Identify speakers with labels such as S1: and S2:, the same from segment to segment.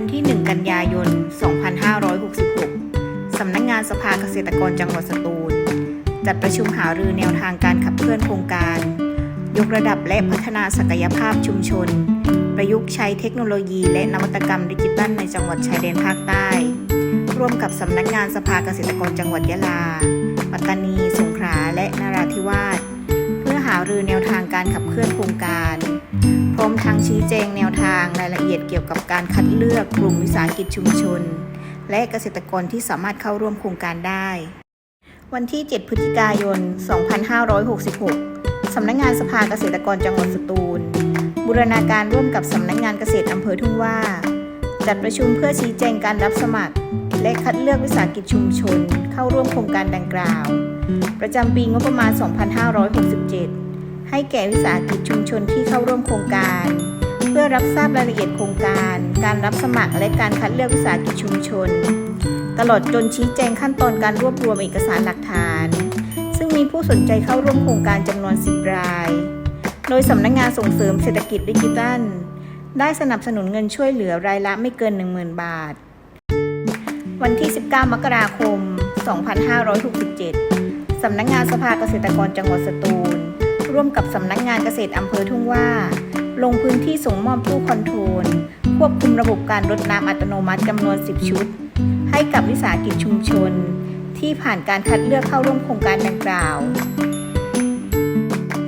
S1: วันที่ 1 กันยายน 2566 สำนักงงานสภาเกษตรกรจังหวัดสตูล จัดประชุมหารือแนวทางการขับเคลื่อนโครงการ ยกระดับและพัฒนาศักยภาพชุมชน ประยุกต์ใช้เทคโนโลยีและนวัตกรรมดิจิทัลในจังหวัดชายแดนภาคใต้ ร่วมกับสำนักงานสภาเกษตรกรจังหวัดยะลา ปัตตานี สงขลา และนราธิวาส เพื่อหารือแนวทางการขับเคลื่อนโครงการ เอียดเกี่ยวกับการคัดเลือกกลุ่มวิสาหกิจชุมชน และเกษตรกรที่สามารถเข้าร่วมโครงการได้ วันที่ 7 พฤศจิกายน 2566 สำนักงานสภาเกษตรกรจังหวัดสตูล บูรณาการร่วมกับสำนักงานเกษตรอำเภอทุ่งว่า จัดประชุมเพื่อชี้แจงการรับสมัคร และคัดเลือกวิสาหกิจชุมชน เข้าร่วมโครงการดังกล่าว ประจำปีงบประมาณ 2567ให้แก่วิสาหกิจชุมชนที่เข้าร่วมโครงการ พื่อรับทราบรายละเอียดโครงการ การรับสมัครและการคัดเลือกวิสาหกิจชุมชน ตลอดจนชี้แจงขั้นตอนการรวบรวมเอกสารหลักฐาน ซึ่งมีผู้สนใจเข้าร่วมโครงการจำนวน 10 ราย โดยสำนักงงานส่งเสริมเศรษฐกิจดิจิทัล ได้สนับสนุนเงินช่วยเหลือรายละไม่เกิน 10,000 บาท วันที่ 19 มกราคม 2567 สำนักงานสภาเกษตรกรจังหวัดสตูล ร่วมกับสำนักงานเกษตรอำเภอทุ่งว่า ลงพื้นที่ส่งมอบตู้คอนโทรล ควบคุมระบบการรดน้ำอัตโนมัติจำนวน 10 ชุด ให้กับวิสาหกิจชุมชน ที่ผ่านการคัดเลือกเข้าร่วมโครงการดังกล่าว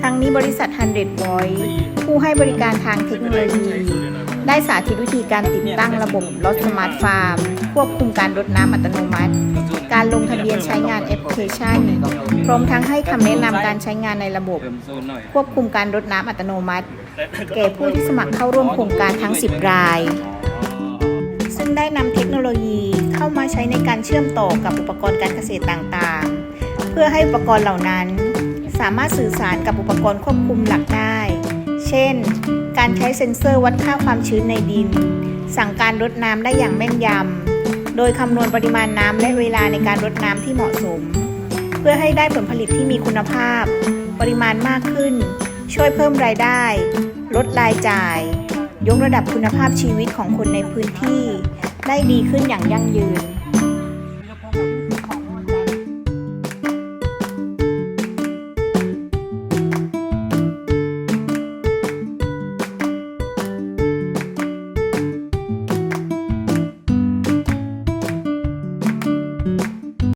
S1: ทั้งนี้บริษัท 100 Voice ผู้ให้บริการทางเทคโนโลยี ได้สาธิตวิธีการติดตั้งระบบรถสมาร์ทฟาร์ม ควบคุมการรดน้ำอัตโนมัติ การลงทะเบียนใช้งานแอปพลิเคชัน พร้อมทั้งให้คำแนะนำการใช้งานในระบบ ควบคุมการรดน้ำอัตโนมัติ แก่ผู้ที่สมัครเข้าร่วมโครงการทั้ง 10 ราย ซึ่งได้นำเทคโนโลยีเข้ามาใช้ในการเชื่อมต่อกับอุปกรณ์การเกษตรต่างๆ เพื่อให้อุปกรณ์เหล่านั้น สามารถสื่อสารกับอุปกรณ์ควบคุมหลักได้ เช่น การใช้เซ็นเซอร์วัดค่าความชื้นในดิน สั่งการรดน้ำได้อย่างแม่นยำ โดยคำนวณปริมาณน้ำและเวลาในการรดน้ำที่เหมาะสม เพื่อให้ได้ผลผลิตที่มีคุณภาพ ปริมาณมากขึ้น ช่วยเพิ่มรายได้ ลดรายจ่าย ยกระดับคุณภาพชีวิตของคนในพื้นที่ ได้ดีขึ้นอย่างยั่งยืน